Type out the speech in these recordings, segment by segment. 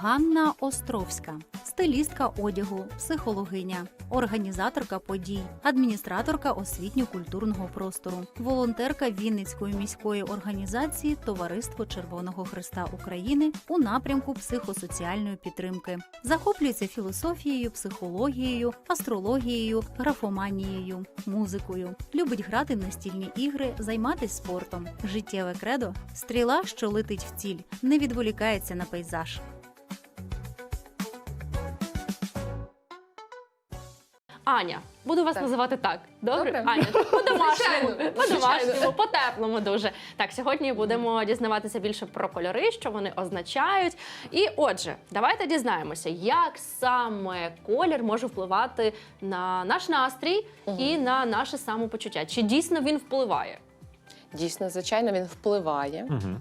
Ганна Островська, стилістка одягу, психологиня, організаторка подій, адміністраторка освітньо-культурного простору, волонтерка Вінницької міської організації Товариство Червоного Христа України у напрямку психосоціальної підтримки. Захоплюється філософією, психологією, астрологією, графоманією, музикою. Любить грати в настільні ігри, займатися спортом. Життєве кредо стріла, що летить в ціль, не відволікається на пейзаж. Аня, буду вас Так. називати так. Добре? Добре. Аня, по-домашньому, по-домашньому, по-теплому дуже. Так, сьогодні будемо дізнаватися більше про кольори, що вони означають. І отже, давайте дізнаємося, як саме колір може впливати на наш настрій і на наше самопочуття. Чи дійсно він впливає? Дійсно, звичайно, він впливає. Угу.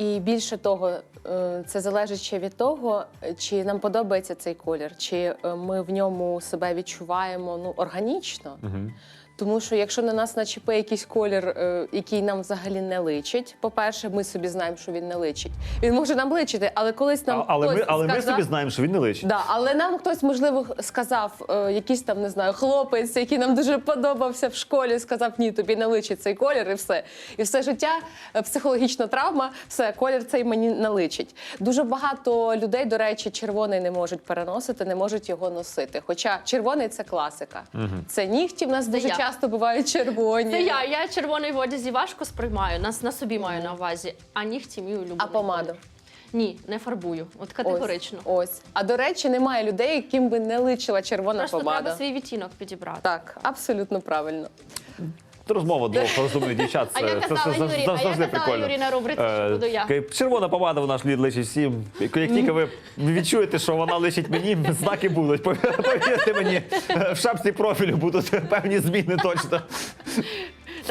І більше того, е, це залежить ще від того, чи нам подобається цей колір, чи е, ми в ньому себе відчуваємо ну, органічно. Угу. Тому що якщо на нас начепе якийсь колір, е, який нам взагалі не личить, по-перше, ми собі знаємо, що він не личить. Він може нам личити, але колись нам але хтось ми, але ми собі знаємо, що він не личить. Да, але нам хтось, можливо, сказав, е, якийсь там, не знаю, хлопець, який нам дуже подобався в школі, сказав, ні, тобі не личить цей колір, і все. І все життя е, психологічна травма, все, колір цей мені не личить. Дуже багато людей, до речі, червоний не можуть переносити, не можуть його носити. Хоча червоний це класика. Це нігті в нас дуже я. Часто бувають червоні. Це я. Я червоний в одязі важко сприймаю, нас на собі маю на увазі, а нігті мій улюблений. А помаду? Ні, не фарбую. От категорично. Ось, ось. А до речі, немає людей, яким би не личила червона Просто помада. треба свій відтінок підібрати. Так, абсолютно правильно. Це розмова двох розумних дівчат. А Це, я це, казала, це, Юрій, це а я завжди казала, на рубриці, що Е, буду я. Червона помада вона ж личить всім. Як тільки ви відчуєте, що вона личить мені, знаки будуть. Повірте мені, в шапці профілю будуть певні зміни точно.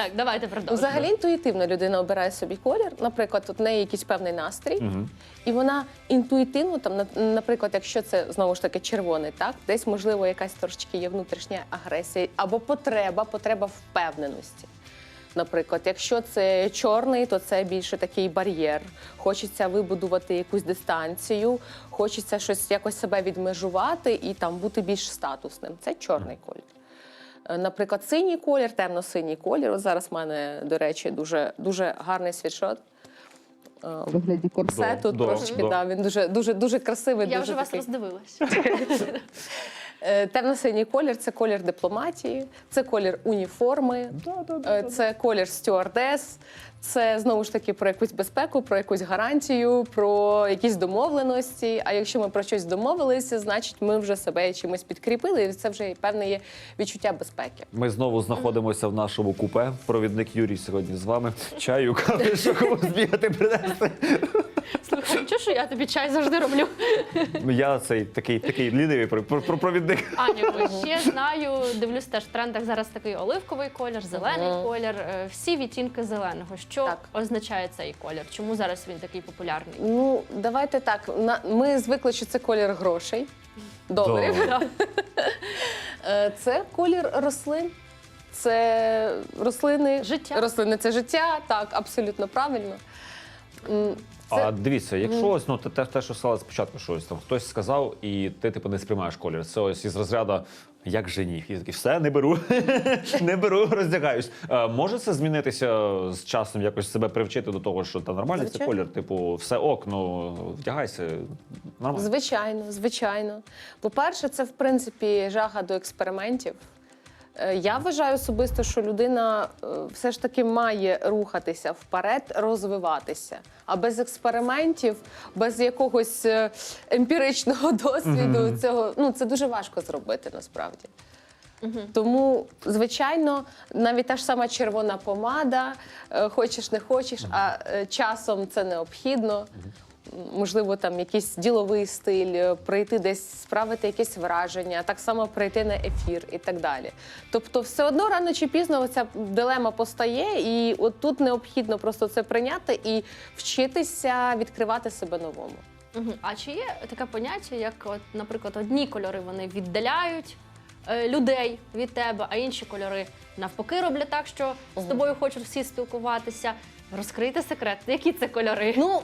Так, давайте продовжимо. Взагалі інтуїтивно людина обирає собі колір. Наприклад, от в неї якийсь певний настрій, і вона інтуїтивно, там, на- наприклад, якщо це знову ж таки червоний, так десь можливо якась трошечки є внутрішня агресія або потреба, потреба впевненості. Наприклад, якщо це чорний, то це більше такий бар'єр. Хочеться вибудувати якусь дистанцію, хочеться щось якось себе відмежувати і там бути більш статусним. Це чорний колір. Е, Наприклад, синій колір, темно-синій колір. От зараз в мене, до речі, дуже, дуже гарний світшот. Е, вигляді корсету Да, трошечки, да. да, він дуже, дуже, дуже красивий. Я дуже вже вас роздивилась. Е, Темно-синій колір це колір дипломатії, це колір уніформи, це колір стюардес, це знову ж таки про якусь безпеку, про якусь гарантію, про якісь домовленості. А якщо ми про щось домовилися, значить ми вже себе чимось підкріпили, і це вже певне є відчуття безпеки. Ми знову знаходимося в нашому купе. Провідник Юрій сьогодні з вами. Чаю, кави, що комусь бігати принести. Слухай, чого що я тобі чай завжди роблю? Я цей такий такий лінивий про- про- про- провідник. Аню, ще знаю, дивлюсь теж в трендах зараз такий оливковий колір, зелений колір, е, всі відтінки зеленого. Що Так. означає цей колір? Чому зараз він такий популярний? Ну, давайте так. на- Ми звикли, що це колір грошей, доларів. Е, Це колір рослин. Це рослини. Життя. Рослини це життя, так, абсолютно правильно. А дивіться, якщо ось ну те, те, те, що сказали спочатку, щось там хтось сказав, і ти типу не сприймаєш колір. Це ось із розряду як жених. І такий, все, не беру, не беру, роздягаюсь. Е, може це змінитися з часом, якось себе привчити до того, що та нормальний це Звичайно. колір, типу, все ок, ну вдягайся. Нормально. звичайно, звичайно. По-перше, це в принципі жага до експериментів. Е, Я вважаю особисто, що людина е, все ж таки має рухатися вперед, розвиватися. А без експериментів, без якогось е, емпіричного досвіду, цього ну це дуже важко зробити насправді. Тому, звичайно, навіть та ж сама червона помада, хочеш не хочеш, а е, часом це необхідно. Можливо, там якийсь діловий стиль, е, прийти десь, справити якесь враження, так само прийти на ефір і так далі. Тобто, все одно рано чи пізно ця дилема постає, і от тут необхідно просто це прийняти і вчитися відкривати себе новому. Мгм. А чи є таке поняття, як, от, наприклад, одні кольори вони віддаляють е, людей від тебе, а інші кольори навпаки роблять так, що з тобою хочуть всі спілкуватися. Розкрийте секрет, які це кольори? Ну,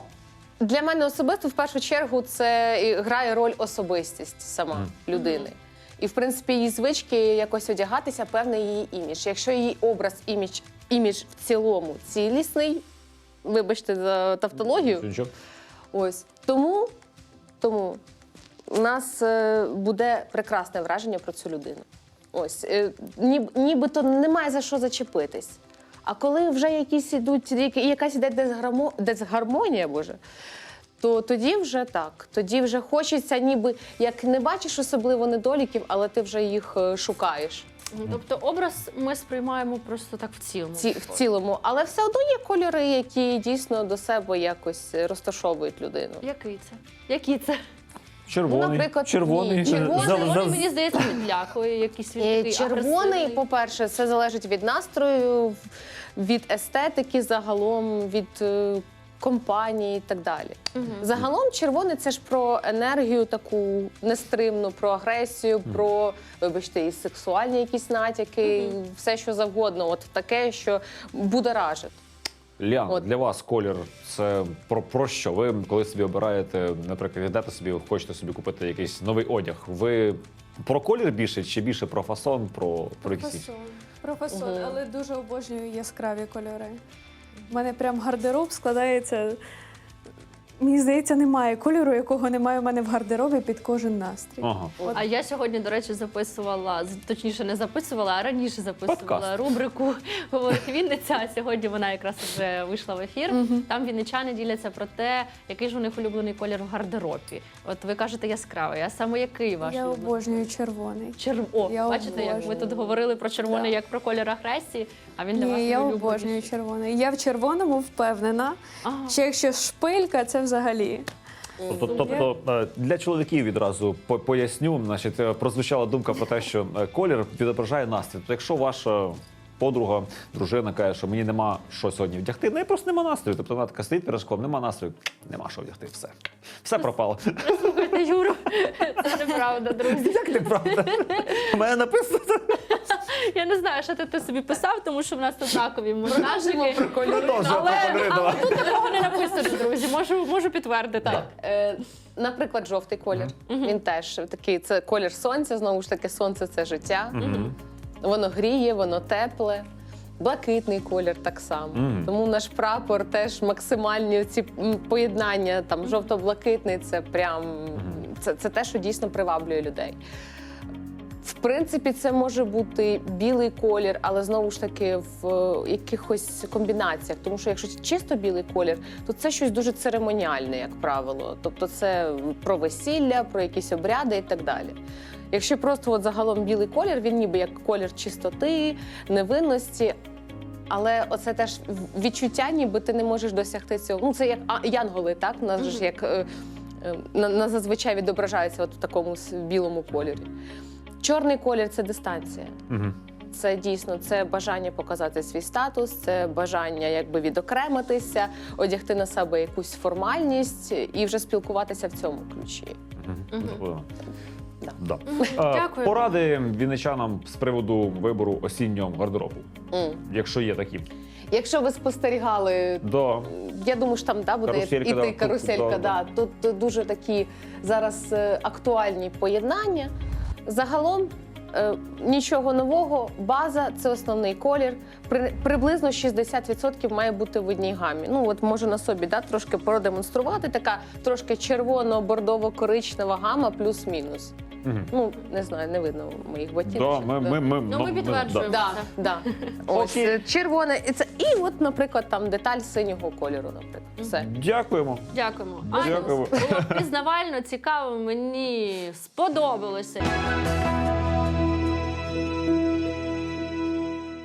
Для мене особисто в першу чергу це грає роль особистість сама людини. І в принципі її звички якось одягатися, певний її імідж. Якщо її образ, імідж, імідж в цілому цілісний, вибачте за тавтологію, Нічого. ось тому, тому у нас е, буде прекрасне враження про цю людину. Ось е, ні, нібито немає за що зачепитись. А коли вже якісь ідуть, якась іде дисгармонія, боже, то тоді вже так. Тоді вже хочеться, ніби як не бачиш особливо недоліків, але ти вже їх е, шукаєш Ну, Тобто образ ми сприймаємо просто так в цілому. ці, в цілому. Але все одно є кольори, які дійсно до себе якось розташовують людину. Який це? Які це? Червоний, Ну, наприклад, червоний, ні, червоний, за- Червоний, за- мені здається, відлякує якийсь він Е, такий Червоний, агресивний. по-перше, це залежить від настрою, від естетики, загалом, від е, компанії і так далі. Загалом, червоний це ж про енергію таку нестримну, про агресію, про, вибачте, і сексуальні якісь натяки, все що завгодно. От таке, що будоражить. Лян, От. для вас колір це про, про що? Ви коли собі обираєте, наприклад, йдете собі, хочете собі купити якийсь новий одяг. Ви про колір більше чи більше про фасон, про, про якісь? інші? Профасон. Профасон, Мгм. але дуже обожнюю яскраві кольори. У мене прям гардероб складається. Мені здається, немає кольору, якого немає у мене в гардеробі під кожен настрій. Ага. А я сьогодні, до речі, записувала, точніше, не записувала, а раніше записувала Подкаст. рубрику «Говорить Вінниця. А сьогодні вона якраз вже вийшла в ефір. Мгм. Там вінничани діляться про те, який ж у них улюблений колір в гардеробі. От ви кажете яскравий, а саме який ваш Я улюблений? обожнюю червоний. Черв... О, Я бачите, як ми обожнюю. тут говорили про червоний Да. як про колір агресії, а він для вас Ні, я обожнюю червоний. Я в червоному впевнена. Ага. Що якщо шпилька, це взагалі. Тобто, тобто е, для чоловіків відразу поясню, значить, е, прозвучала думка про те, що е, колір відображає настрій. Тобто, якщо ваша подруга, дружина каже, що мені нема що сьогодні вдягти, в неї просто нема настрою. Тобто вона така стоїть перед школом, нема настрою, нема що вдягти, все. Все пропало. Слухайте, Юру, це неправда, друзі. Як неправда? У мене написано. Я не знаю, що ти, ти собі писав, тому що в нас тут знакові Але, кольори, але тут такого не написано, друзі. Можу, можу підтвердити. Так. Е, наприклад, жовтий колір. Він теж такий, це колір сонця. Знову ж таки, сонце це життя. Воно гріє, воно тепле. Блакитний колір так само. Мгм. Тому наш прапор теж максимальні ці поєднання там жовто-блакитний це прям це, це те, що дійсно приваблює людей. В принципі, це може бути білий колір, але знову ж таки в е, якихось комбінаціях. Тому що якщо чисто білий колір, то це щось дуже церемоніальне, як правило. Тобто це про весілля, про якісь обряди і так далі. Якщо просто от загалом білий колір, він ніби як колір чистоти, невинності. Але оце теж відчуття, ніби ти не можеш досягти цього. Ну це як а, янголи, так? У нас ж як е, е, на, на зазвичай відображається от в такому білому кольорі. Чорний колір це дистанція. Мгм. Це дійсно це бажання показати свій статус, це бажання якби відокремитися, одягти на себе якусь формальність і вже спілкуватися в цьому ключі. Мгм. Да. Да. Дякую. Поради вінничанам з приводу вибору осіннього гардеробу, М. якщо є такі. Якщо ви спостерігали Да. Я думаю, що там да, буде Каруселька, іти да, каруселька. да, Да, Тут дуже такі зараз е, актуальні поєднання. Загалом е, нічого нового. База це основний колір. При, приблизно 60% має бути в одній гамі. Ну от можу на собі да, трошки продемонструвати. Така трошки червоно-бордово-коричнева гама, плюс-мінус. Ну не знаю, не видно моїх ботів. Да, ми, ми, ми, Ну, ми підтверджуємо. Да, Це. да. Ось Окей. е, червоне. І це і от, наприклад, там деталь синього кольору. Наприклад, все. Дякуємо. Дякуємо. Дякую. Було пізнавально, цікаво, мені сподобалося.